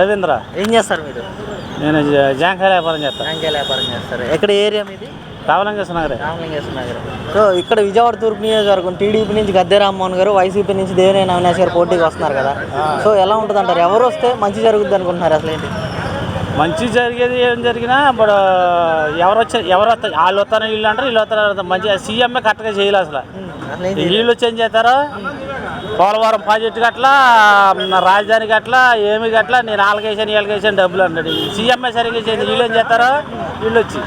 రవీంద్ర. ఏం చేస్తారు మీరు? నేను జాంకాయ వ్యాపారం చేస్తాను బ్యాంకే వ్యాపారం చేస్తారు. ఎక్కడ ఏరియా మీది? రామలింగేశ్వర నగరే. రామలింగేశ్వర నగర్. సో ఇక్కడ విజయవాడ తూర్పు నియోజకవర్గం టీడీపీ నుంచి గద్దె రామ్మోహన్ గారు వైసీపీ నుంచి దేవినేని అవినాష్ గారు పోటీకి వస్తున్నారు కదా. సో ఎలా ఉంటుంది అంటారు ఎవరు వస్తే మంచి జరుగుద్ది అనుకుంటున్నారు అసలు ఏంటి? మంచి జరిగేది ఏం జరిగినా ఇప్పుడు ఎవరు వచ్చి ఎవరు వస్తారు వాళ్ళు వస్తారు వీళ్ళు అంటారు వీళ్ళు వస్తారు మంచి సీఎంఏ కరెక్ట్గా చేయలేదు అసలు. వీళ్ళు వచ్చి ఏం చేస్తారు? పోలవరం ప్రాజెక్టు గట్లా రాజధాని గట్లా ఏమి గట్లా నేను వాళ్ళకేసాను వీళ్ళకేసాను డబ్బులు అన్నాడు. సీఎంఏ సరిగ్గా చేయండి వీళ్ళు ఏం చేస్తారు? వీళ్ళు వచ్చి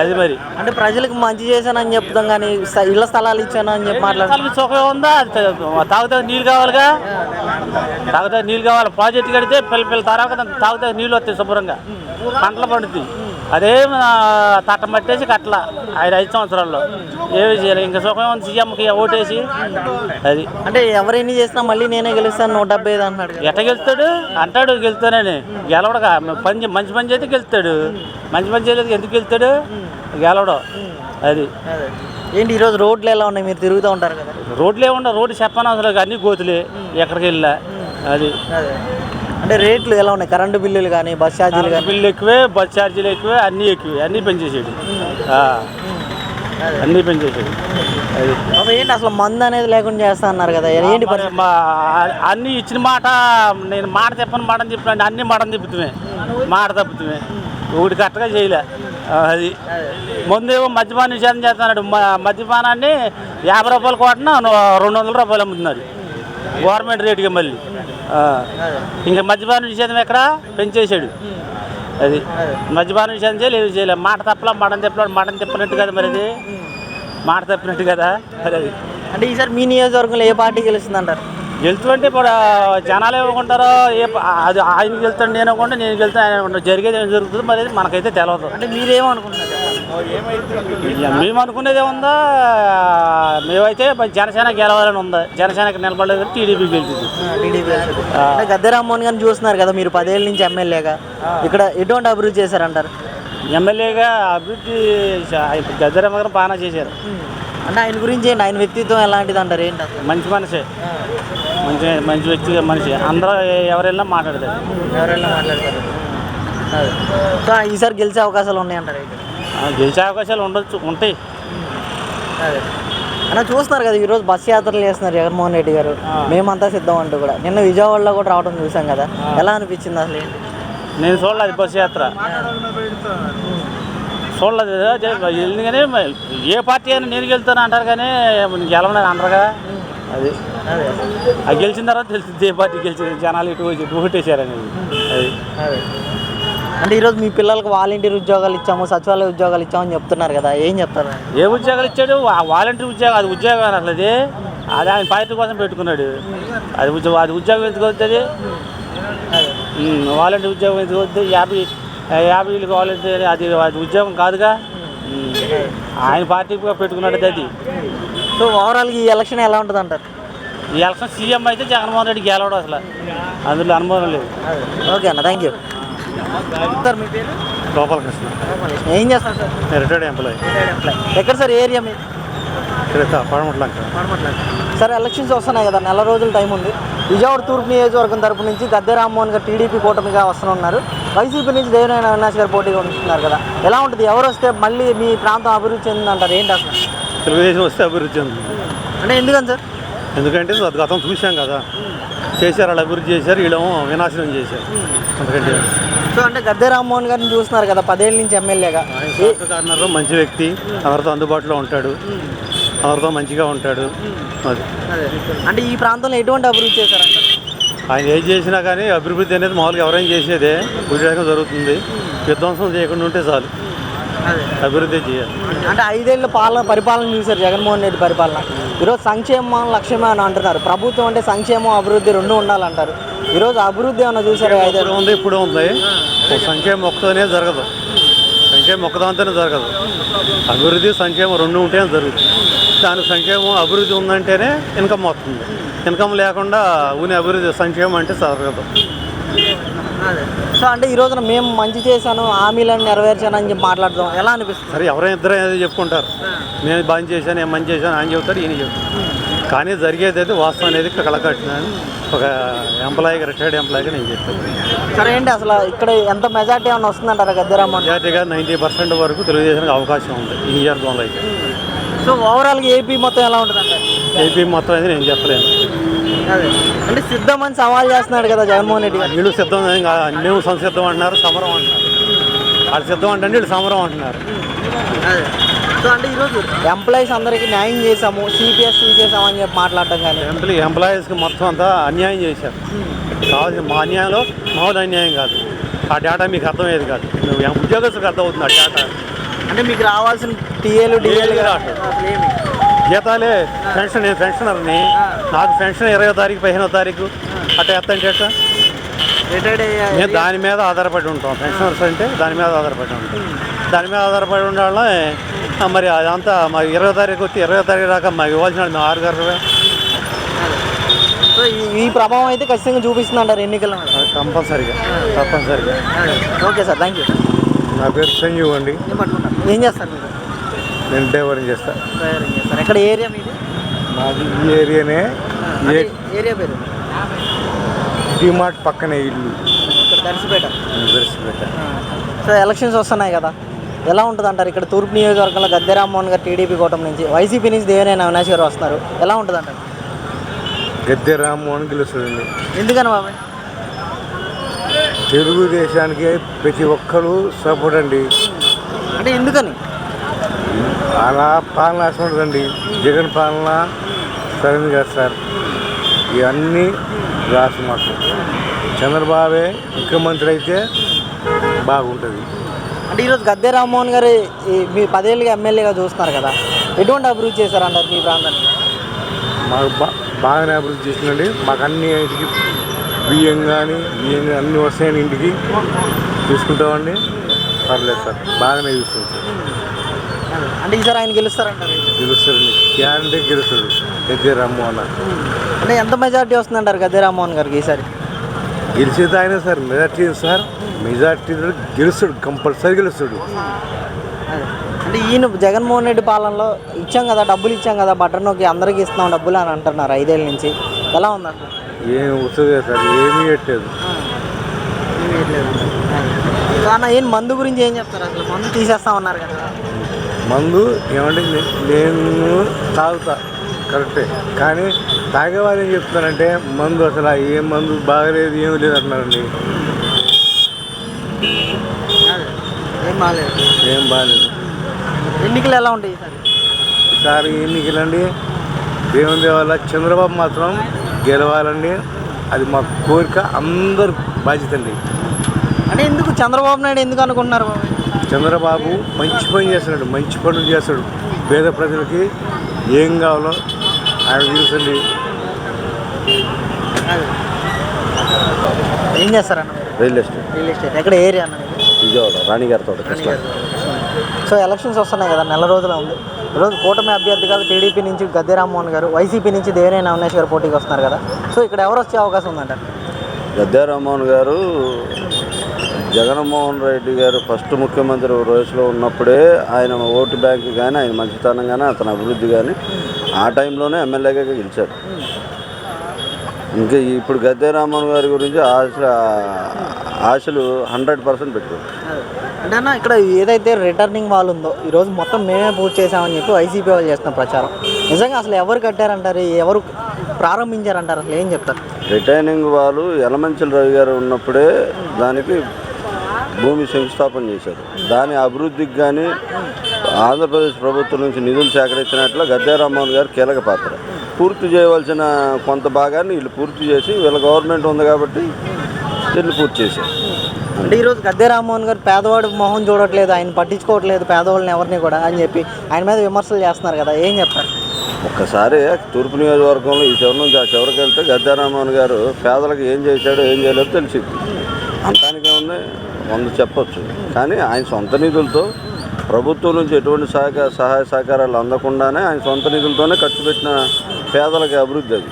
అది మరి. అంటే ప్రజలకు మంచి చేశానని చెప్తాం కానీ ఇళ్ళ స్థలాలు ఇచ్చాను అని చెప్పి మాట్లాడుతాం అసలు సుఖం ఉందా? తాగుతా నీళ్ళు కావాలిగా? తాగుతా నీళ్ళు కావాలి. ప్రాజెక్ట్ కడితే పిల్ల పిల్ల తర్వాత తాగుతా నీళ్ళు వస్తాయి శుభ్రంగా. పంటలు పండుతాయి. అదేం తట్ట మట్టేసి కట్ల ఐదు ఐదు సంవత్సరాల్లో. ఏమి చేయాలి? ఇంకా సుఖం ఉంది. సీఎంకి ఓటేసి అది. అంటే ఎవరైనా చేసినా మళ్ళీ నేనే గెలుస్తాను నూట డెబ్బై ఐదు అంటున్నాడు కదా. ఎట్ట గెలుస్తాడు? అంటాడు గెలుస్తానని గెలవడగా పని మంచి పని చేస్తే గెలుస్తాడు. మంచి పని చేయలేదు ఎందుకు గెలుస్తాడు? గెలవడం. అది. ఏంటి ఈరోజు రోడ్లు ఎలా ఉన్నాయి? మీరు తిరుగుతూ ఉంటారు కదా. రోడ్లే ఉండవు. రోడ్డు చెప్పని అవసరం లేదు, అన్ని గోతులే. ఎక్కడికి వెళ్ళా అదే. అంటే రేట్లు ఎలా ఉన్నాయి? కరెంటు బిల్లులు కానీ బస్ ఛార్జీలు కానీ? బిల్లు ఎక్కువే బస్ ఛార్జీలు ఎక్కువే అన్నీ ఎక్కువే అన్నీ అదే. అన్నీ అది. అప్పుడు ఏంటి అసలు మందు అనేది లేకుండా చేస్తా అన్నారు కదా? ఏంటి మరి మా అన్నీ ఇచ్చిన మాట నేను మాట చెప్పని మాట చెప్పిన అన్ని మాట తిప్పుతుమే. మాట తప్పుతుమే. ఒకటి కరెక్ట్గా చేయలే. ఆ, అది. ముందేమో మద్యపాన నిషేధం చేస్తున్నాడు. మ- మద్యపానాన్ని యాభై రూపాయలు కోటన రెండు వందల రూపాయలు అమ్ముతున్నారు. గవర్నమెంట్ రేటుకి మళ్ళీ. ఇంకా మద్యపాన నిషేధం ఎక్కడ? పెంచేసాడు అది. మద్యపాన నిషేధం చేయలేదు చేయలేదు మాట తప్పలా మటన్ తిప్పలా మటన్ తిప్పినట్టు కదా మరి అది? మాట తప్పినట్టు కదా మరి అది? అంటే ఈసారి మీ నియోజకవర్గంలో ఏ పార్టీ గెలుస్తుంది అంటారు గెలుతుంటే ఇప్పుడు జనాలు ఏమనుకుంటారో ఏ అది ఆయన గెలుతాడు నేను అనుకుంటే నేను గెలుతాను ఆయన జరిగేది ఏం జరుగుతుందో మరి మనకైతే తెలియదు అంటే మీరేమనుకుంటున్నారు? మేము అనుకునేది ఏముందా మేమైతే జనసేన గెలవాలని ఉంది. జనసేనకి నిలబడలేదు టీడీపీ అంటే గద్దె రామ్మోహన్ గారిని చూస్తున్నారు కదా మీరు పదేళ్ళ నుంచి ఎమ్మెల్యేగా. ఇక్కడ ఎటువంటి అభివృద్ధి చేశారంటారు? ఎమ్మెల్యేగా అభివృద్ధి చ- ఇప్పుడు గద్దెరమ్మ గారు బాగా చేశారు. అంటే ఆయన గురించి ఆయన వ్యక్తిత్వం ఎలాంటిది అంటారు? ఏంటి మంచి మనిషి. మంచి మంచి వ్యక్తి మనిషి. అందరూ ఎవరైనా మాట్లాడతారు. ఎవరైనా మాట్లాడతారు. సో ఈసారి గెలిచే అవకాశాలు ఉన్నాయంటారు? గెలిచే అవకాశాలు ఉండొచ్చు ఉంటాయి. అదే. అన్న చూస్తున్నారు కదా ఈరోజు బస్ యాత్రలు చేస్తున్నారు జగన్మోహన్ రెడ్డి గారు. మేమంతా సిద్ధం అంటూ కూడా. నిన్న విజయవాడలో కూడా రావడం చూసాం కదా. ఎలా అనిపించింది అసలు ఏంటి? నేను చూడలేదు బస్సు యాత్ర. చూడలేదు ఎందుకని ఏ పార్టీ అయినా నేను గెలుతాను అంటారు కానీ గెలవని అంటారుగా అది. అదే. అది గెలిచిన తర్వాత తెలిసింది ఏ పార్టీ గెలిచింది. జనాలు ఇటు ఇటు ఓటేశారనేది అది అదే. అంటే ఈరోజు మీ పిల్లలకు వాలంటీర్ ఉద్యోగాలు ఇచ్చాము సచివాలయ ఉద్యోగాలు ఇచ్చామని చెప్తున్నారు కదా ఏం చెప్తారు? ఏ ఉద్యోగాలు ఇచ్చాడు? వాలంటీర్ ఉద్యోగం అది ఉద్యోగం అసలు అది అది ఆయన పార్టీ కోసం పెట్టుకున్నాడు. అది ఉద్యోగం అది ఉద్యోగం ఎందుకు అదే వాలంటీర్ ఉద్యోగం ఎందుకు వస్తుంది యాభై యాభై వేలు వాలంటీర్ అది అది ఉద్యోగం కాదుగా. ఆయన పార్టీ పెట్టుకున్నాడు అది. సో ఓవరాల్గా ఈ ఎలక్షన్ ఎలా ఉంటుంది అంటారు? ఈ ఎలక్షన్ సీఎం అయితే జగన్మోహన్ రెడ్డి గెలవడం అసలు. అందులో అనుమానం లేదు. ఓకే అన్న థ్యాంక్ యూ సార్ మీ పేరు? గోపాలకృష్ణ. ఏం చేస్తారు సార్? Retired employee. ఎక్కడ సార్ ఏరియా మీ ఇక్కడ పడమట్లంక సార్ ఎలక్షన్స్ వస్తున్నాయి కదా నెల రోజుల టైం ఉంది. విజయవాడ తూర్పు నియోజకవర్గం తరపు నుంచి గద్దె రామ్మోహన్ గారు టీడీపీ కూటమిగా వస్తున్నారు వైసీపీ నుంచి దేవినేని అవినాష్ గారు పోటీగా ఉంటున్నారు కదా. ఎలా ఉంటుంది? ఎవరు వస్తే మళ్ళీ మీ ప్రాంతం అభివృద్ధి చెందిందంటారు? ఏంటి అసలు? తెలుగుదేశం వస్తే అభివృద్ధి చెందుతుంది. అంటే ఎందుకని సార్? ఎందుకంటే గతం చూశాం కదా. చేశారు వాళ్ళు అభివృద్ధి చేశారు వీళ్ళేమో వినాశనం చేశారు. సో అంటే గద్దె రామ్మోహన్ గారిని చూస్తున్నారు కదా పదేళ్ళ నుంచి ఎమ్మెల్యేగా. కార్నర్లో మంచి వ్యక్తి అందరితో అందుబాటులో ఉంటాడు. అందరితో మంచిగా ఉంటాడు. అది. అంటే ఈ ప్రాంతంలో ఎటువంటి అభివృద్ధి చేశారంటారు ఆయన ఏం చేసినా కానీ అభివృద్ధి అనేది మామూలుగా ఎవరైనా చేసేదే. ఉద్యోగం జరుగుతుంది. విధ్వంసం చేయకుండా ఉంటే చాలు. అభివృద్ధి చేయాలి. అంటే ఐదేళ్ళ పాలన పరిపాలన చూశారు జగన్మోహన్ రెడ్డి పరిపాలన. ఈరోజు సంక్షేమం లక్ష్యమే అని అంటున్నారు. ప్రభుత్వం అంటే సంక్షేమం అభివృద్ధి రెండు ఉండాలంటారు ఈరోజు అభివృద్ధి ఏమన్నా చూసారు ఐదేళ్ళు ఉంది ఇప్పుడు ఉంది. సంక్షేమం ఒక్కదనే జరగదు. సంక్షేమం ఒక్కదాంతోనే జరగదు. అభివృద్ధి సంక్షేమం రెండు ఉంటేనే జరుగుతుంది. దాని సంక్షేమం అభివృద్ధి ఉందంటేనే ఇన్కమ్ వస్తుంది. ఇన్కమ్ లేకుండా ఊని అభివృద్ధి సంక్షేమం అంటే జరగదు. సో అంటే ఈ రోజున మేము మంచి చేశాను హామీలను నెరవేర్చాను అని చెప్పి మాట్లాడదాం ఎలా అనిపిస్తుంది? సరే ఎవరైనా ఇద్దరు ఏదో చెప్పుకుంటారు. నేను బాగా చేశాను నేను మంచి చేశాను ఆయన చెబుతాడు ఈయన చెబుతాడు. కానీ జరిగేది అయితే వాస్తవం అనేది కలకట్టిన ఒక ఎంప్లాయీగా రిటైర్డ్ ఎంప్లాయీగా నేను చెప్పాను. సరే ఏంటి అసలు ఇక్కడ ఎంత మెజార్టీ ఏమైనా వస్తుందంటారా గద్దె రామ్మోహన్ మెజార్టీగా నైంటీ పర్సెంట్ వరకు తెలుగుదేశానికి అవకాశం ఉంది ఈ నియోజకవర్గంలో అయితే. సో ఓవరాల్గా ఏపీ మొత్తం ఎలా ఉంటుంది అంటారు ఏపీ మొత్తం అయితే నేను చెప్పలేను. అదే. అంటే సిద్ధమని సవాల్ చేస్తున్నాడు కదా జగన్మోహన్ రెడ్డి గారు. వీళ్ళు సిద్ధం. మేము సంసిద్ధం అంటున్నారు సమరం అంటున్నారు. వాళ్ళు సిద్ధం అంటే వీళ్ళు సమరం అంటున్నారు. అదే. సో అంటే ఈరోజు ఎంప్లాయీస్ అందరికీ న్యాయం చేసాము సిపిఎస్ తీసేసామని చెప్పి మాట్లాడటం కానీ. ఎంప్లాయీ ఎంప్లాయీస్కి మొత్తం అంతా అన్యాయం చేశారు. కావాల్సిన మా అన్యాయంలో మామూలు అన్యాయం కాదు. ఆ డేటా మీకు అర్థమయ్యేది కాదు. ఉద్యోగస్తులకు అర్థమవుతుంది ఆ డేటా అంటే మీకు రావాల్సిన టీఏలు డిఏలు రావట్లేదు. జీతాలే పెన్షన్ నేను పెన్షనర్ని నాకు పెన్షన్ ఇరవై తారీఖు పదిహేనో తారీఖు. అట్ట ఎత్తంటే ఎట్ట రిటైర్డ్ మేము దాని మీద ఆధారపడి ఉంటాం. పెన్షనర్స్ అంటే దాని మీద ఆధారపడి ఉంటాం. దాని మీద ఆధారపడి ఉండాలని మరి అదంతా మాకు ఇరవై తారీఖు వచ్చి ఇరవై తారీఖు దాకా మాకు ఇవ్వాల్సిన మేము ఆరు గారు ఈ- ప్రభావం అయితే ఖచ్చితంగా చూపిస్తుంది అంటారు ఎన్నికల కంపల్సరిగా తప్పనిసరిగా. ఓకే సార్ థ్యాంక్ యూ నా పేరు సంజీవ్ అండి. ఏం చేస్తారు మీరు? నేను డ్రైవరింగ్ చేస్తా. డ్రైవరింగ్ చేస్తారు. ఎక్కడ ఏరియా మీది? మాది ఈ ఏరియానే. ఏరియా పేరు? డిమార్ట్ పక్కనే ఇల్లు. దర్శిపేట. దర్శిపేట. సో ఎలక్షన్స్ వస్తున్నాయి కదా. ఎలా ఉంటుంది అంటారు? ఇక్కడ తూర్పు నియోజకవర్గంలో గద్దె రామ్మోహన్ గారు టీడీపీ కూటమి నుంచి వైసీపీ నుంచి దేవినేని అవినాష్ గారు వస్తున్నారు. ఎలా ఉంటుంది అంటారు? గద్దె రామ్మోహన్ గెలుస్తుందండి. ఎందుకని బాబాయ్ తెలుగుదేశానికి ప్రతి ఒక్కరూ సపోర్ట్ అండి. అంటే ఎందుకని? అలా పాలన ఉండదండి జగన్ పాలన సరైనది కాదు సార్. ఇవన్నీ రాసి మాకు చంద్రబాబే ముఖ్యమంత్రి అయితే బాగుంటుంది. అంటే ఈరోజు గద్దె రామ్మోహన్ గారు మీ పదేళ్ళుగా ఎమ్మెల్యేగా చూస్తున్నారు కదా ఎటువంటి అభివృద్ధి చేశారంటారు మీ ప్రాంతాన్ని మాకు బా బాగానే అభివృద్ధి చేసిందండి. మాకు అన్ని ఇంటికి బియ్యం కానీ బియ్యం కానీ అన్నీ వస్తాయని ఇంటికి తీసుకుంటామండి. పర్లేదు సార్ బాగానే చూస్తుంది సార్. అంటే ఈసారి ఆయన గెలుస్తారంటారు గెలుస్తారండి. గ్యారంటీ గెలుస్తుంది గద్దె రామ్మోహన్ అంటే ఎంత మెజార్టీ వస్తుందంటారు గద్దె రామ్మోహన్ గారికి ఈసారి? గెలిచేది ఆయన సార్. Majority sir? మెజార్టీ గెలుస్తాడు. కంపల్సరీ గెలుస్తాడు. అంటే ఈయన జగన్మోహన్ రెడ్డి పాలనలో ఇచ్చాం కదా డబ్బులు ఇచ్చాం కదా బటర్ నొక్కి అందరికి ఇస్తున్నాం డబ్బులు అని అంటున్నారు ఐదేళ్ళ నుంచి. ఎలా ఉంది అసలు ఏం వస్తుంది సార్. ఏమీ పెట్టలేదు ఏం మందు గురించి ఏం చెప్తారు అసలు? మందు తీసేస్తామన్నారు కదా. మందు ఏమంటే నేను తాగుతా. కరెక్టే. కానీ తాగేవాళ్ళు ఏం చెప్తున్నారంటే మందు అసలు ఏం మందు బాగలేదు ఏం లేదు అంటున్నారండి. ఏం బాగాలేదు ఏం బాగాలేదు ఎన్నికలు ఎలా ఉంటాయి ఈసారి? ఈసారి ఎన్నికలండి. దేవుని దేవాల చంద్రబాబు మాత్రం గెలవాలండి. అది మా కోరిక అందరు బాధ్యత అండి అంటే ఎందుకు చంద్రబాబు నాయుడు ఎందుకు అనుకుంటున్నారు బాబు? చంద్రబాబు మంచి పని చేస్తున్నాడు మంచి పనులు చేస్తాడు పేద ప్రజలకి ఏం కావాలో ఆయన తెలుసండి ఏం చేస్తారన్న రియల్ ఎస్టేట్. Real estate. ఎక్కడ ఏరియా అన్న? విజయవాడ రాణిగారి తోట కృష్ణ. సో ఎలక్షన్స్ వస్తున్నాయి కదా నెల రోజులు ఉంది ఈరోజు కూటమి అభ్యర్థిగా టీడీపీ నుంచి గద్దె రామ్మోహన్ గారు వైసీపీ నుంచి దేవినేని అవినాష్ గారు పోటీకి వస్తున్నారు కదా. సో ఇక్కడ ఎవరు వచ్చే అవకాశం ఉందంటారు? గద్దె రామ్మోహన్ గారు జగన్మోహన్ రెడ్డి గారు ఫస్ట్ ముఖ్యమంత్రి వయసులో ఉన్నప్పుడే ఆయన ఓటు బ్యాంక్ కానీ ఆయన మంచితనం కానీ అతని అభివృద్ధి కానీ ఆ టైంలోనే ఎమ్మెల్యేగా గెలిచాడు ఇంకా ఇప్పుడు గద్దె రామ్మోహన్ గారి గురించి ఆశ ఆశలు హండ్రెడ్ పర్సెంట్ పెట్టుకోండి అంటే ఇక్కడ ఏదైతే రిటర్నింగ్ వాల్ ఉందో ఈరోజు మొత్తం మేమే పూర్తి చేసామని చెప్పి వైసీపీ వాళ్ళు చేస్తున్న ప్రచారం. నిజంగా అసలు ఎవరు కట్టారంటారు? ఎవరు ప్రారంభించారంటారు? అసలు ఏం చెప్తారు? రిటైనింగ్ వాళ్ళు యలమంచిల రవి గారు ఉన్నప్పుడే దానికి భూమి శంకుస్థాపన చేశారు. దాని అభివృద్ధికి కానీ ఆంధ్రప్రదేశ్ ప్రభుత్వం నుంచి నిధులు సేకరించినట్లు గద్దె రామ్మోహన్ గారు కీలక పాత్ర. పూర్తి చేయవలసిన కొంత భాగాన్ని వీళ్ళు పూర్తి చేసి వీళ్ళ గవర్నమెంట్ ఉంది కాబట్టి వీళ్ళు పూర్తి చేశారు. అంటే ఈరోజు గద్దె రామ్మోహన్ గారు పేదవాడు మొహం చూడట్లేదు ఆయన పట్టించుకోవట్లేదు పేదవాళ్ళని ఎవరిని కూడా అని చెప్పి ఆయన మీద విమర్శలు చేస్తున్నారు కదా ఏం చెప్తారు? ఒక్కసారి తూర్పు నియోజకవర్గంలో ఈ చివరి నుంచి ఆ చివరికి వెళ్తే గద్దె రామ్మోహన్ గారు పేదలకు ఏం చేశాడో ఏం చేయలేదో తెలిసింది. అంతానికి ఏముంది వంద చెప్పొచ్చు. కానీ ఆయన సొంత నిధులతో ప్రభుత్వం నుంచి ఎటువంటి సహకార సహాయ సహకారాలు అందకుండానే ఆయన సొంత నిధులతోనే ఖర్చు పెట్టిన పేదలకి అభివృద్ధి అది.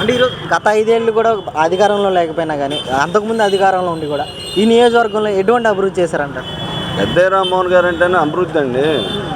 అంటే ఈరోజు గత ఐదేళ్ళు కూడా అధికారంలో లేకపోయినా కానీ అంతకుముందు అధికారంలో ఉండి కూడా ఈ నియోజకవర్గంలో ఎటువంటి అభివృద్ధి చేశారంటారు? గద్దె రామ్మోహన్ గారు అంటేనే అభివృద్ధి అండి.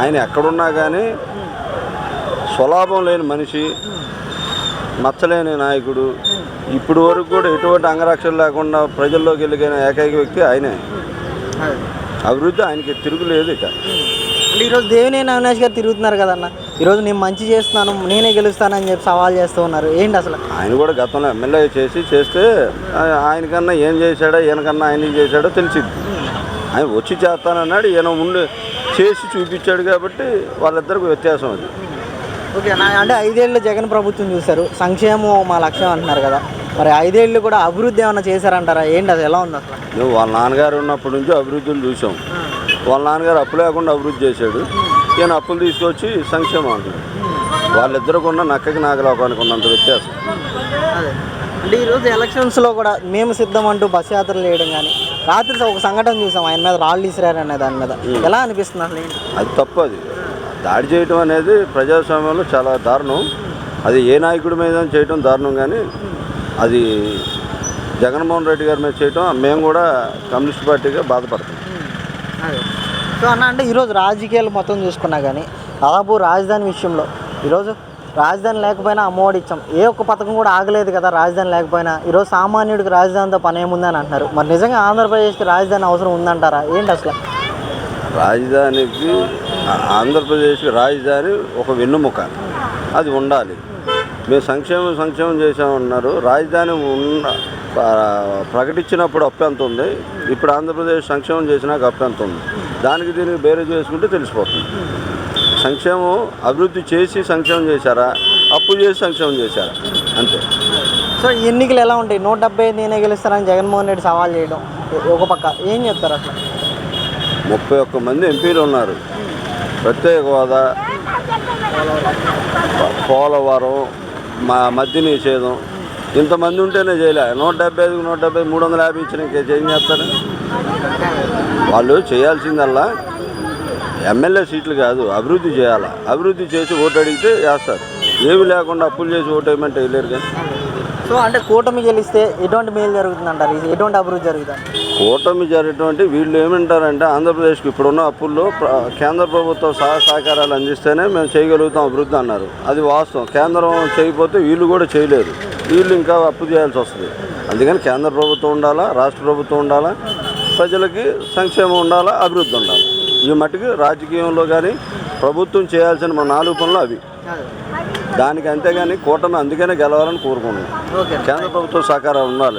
ఆయన ఎక్కడున్నా కానీ స్వలాభం లేని మనిషి. మచ్చలేని నాయకుడు. ఇప్పుడు వరకు కూడా ఎటువంటి అంగరక్షలు లేకుండా ప్రజల్లోకి వెళ్ళిన ఏకైక వ్యక్తి ఆయనే. అభివృద్ధి ఆయనకి తిరుగులేదు ఇక. అంటే ఈరోజు దేవినేని అవినాష్ గారు తిరుగుతున్నారు కదన్న ఈరోజు నేను మంచి చేస్తున్నాను నేనే గెలుస్తానని చెప్పి సవాల్ చేస్తూ ఉన్నారు. ఏంటి అసలు? ఆయన కూడా గతంలో ఎమ్మెల్యే చేసి చేస్తే ఆయనకన్నా ఏం చేశాడో ఈయనకన్నా ఆయన ఏం చేశాడో తెలిసింది ఆయన వచ్చి చేస్తానన్నాడు ఈయన ముందు చేసి చూపించాడు కాబట్టి వాళ్ళిద్దరికి వ్యత్యాసం అది. ఓకే నా అంటే ఐదేళ్ళు జగన్ ప్రభుత్వం చూశారు. సంక్షేమం మా లక్ష్యం అంటున్నారు కదా. మరి ఐదేళ్ళు కూడా అభివృద్ధి ఏమైనా చేశారంటారా? ఏంటి అది? ఎలా ఉంది అసలు? మేము వాళ్ళ నాన్నగారు ఉన్నప్పటి నుంచి అభివృద్ధిని చూసాం వాళ్ళ నాన్నగారు అప్పు లేకుండా అభివృద్ధి చేశాడు. ఈయన అప్పులు తీసుకొచ్చి సంక్షేమం అంటున్నాడు. వాళ్ళిద్దరికి ఉన్న నక్కకి నాగలోకానికి ఉన్నంత వ్యత్యాసం. అంటే ఈరోజు ఎలక్షన్స్లో కూడా మేము సిద్ధం అంటూ బస్ యాత్రలు చేయడం కానీ రాత్రి ఒక సంఘటన చూసాం. ఆయన మీద రాళ్ళు ఇసిరారు అనే దాని మీద. ఎలా అనిపిస్తుంది అసలు? అది తప్పు అది. దాడి చేయటం అనేది ప్రజాస్వామ్యంలో చాలా దారుణం. అది ఏ నాయకుడి మీద చేయటం దారుణం కానీ అది జగన్మోహన్ రెడ్డి గారి మీద చేయటం మేము కూడా కమ్యూనిస్ట్ పార్టీగా బాధపడతాం. సో అన్న అంటే ఈరోజు రాజకీయాలు మొత్తం చూసుకున్నా కానీ దాదాపు రాజధాని విషయంలో ఈరోజు రాజధాని లేకపోయినా అమ్మఒడి ఇచ్చాం. ఏ ఒక్క పథకం కూడా ఆగలేదు కదా రాజధాని లేకపోయినా. ఈరోజు సామాన్యుడికి రాజధానితో పని ఏముందని అంటున్నారు. మరి నిజంగా ఆంధ్రప్రదేశ్కి రాజధాని అవసరం ఉందంటారా? ఏంటి అసలు? రాజధానికి ఆ- ఆంధ్రప్రదేశ్కి రాజధాని ఒక వెన్నుముక. అది ఉండాలి. మేము సంక్షేమం సంక్షేమం చేసామన్నారు రాజధాని ఉన్న ప్రకటించినప్పుడు అప్పు ఎంత ఉంది? ఇప్పుడు ఆంధ్రప్రదేశ్ సంక్షేమం చేసినాక అప్పు ఎంత ఉంది? దానికి దీనికి బేరే చేసుకుంటే తెలిసిపోతుంది. సంక్షేమం అభివృద్ధి చేసి సంక్షేమం చేశారా? అప్పు చేసి సంక్షేమం చేశారా? అంతే. సో ఎన్నికలు ఎలా ఉంటాయి? నూట డెబ్బై ఐదు నేనే గెలుస్తానని జగన్మోహన్ రెడ్డి సవాల్ చేయడం ఒక పక్క. ఏం చెప్తారు అసలు ముప్పై ఒక్క మంది ఎంపీలు ఉన్నారు. ప్రత్యేక హోదా పోలవరం మా మద్య నిషేధం. ఇంతమంది ఉంటేనే చేయలే. నూట డెబ్బై ఐదుకి నూట డెబ్బై మూడు వందల యాభై ఇచ్చిన ఇంకేం చేస్తారు? వాళ్ళు చేయాల్సిందల్లా ఎమ్మెల్యే సీట్లు కాదు అభివృద్ధి చేయాలి? అభివృద్ధి చేసి ఓటు అడిగితే వేస్తారు. ఏమి లేకుండా అప్పులు చేసి ఓటు వేయమంటే వెళ్ళారు కానీ సో అంటే కూటమి గెలిస్తే ఎటువంటి మేలు జరుగుతుంది అంటారు ఎటువంటి అభివృద్ధి జరుగుతుంది? కూటమి జరిగినటువంటి వీళ్ళు ఏమంటారంటే ఆంధ్రప్రదేశ్కి ఇప్పుడున్న అప్పుల్లో ప్ర- కేంద్ర ప్రభుత్వం సహా సహకారాలు అందిస్తేనే మేము చేయగలుగుతాం అభివృద్ధి అన్నారు. అది వాస్తవం. కేంద్రం చేయకపోతే వీళ్ళు కూడా చేయలేరు. వీళ్ళు ఇంకా అప్పు చేయాల్సి వస్తుంది. అందుకని కేంద్ర ప్రభుత్వం ఉండాలా రాష్ట్ర ప్రభుత్వం ఉండాలా ప్రజలకి సంక్షేమం ఉండాలా అభివృద్ధి ఉండాలి. ఈ మట్టుకు రాజకీయంలో కానీ ప్రభుత్వం చేయాల్సిన మన నాలుగు పనులు అవి. దానికి అంతేగాని కూటమి అందుకనే గెలవాలని కోరుకుంటున్నాం. కేంద్ర ప్రభుత్వం సహకారం ఉండాలి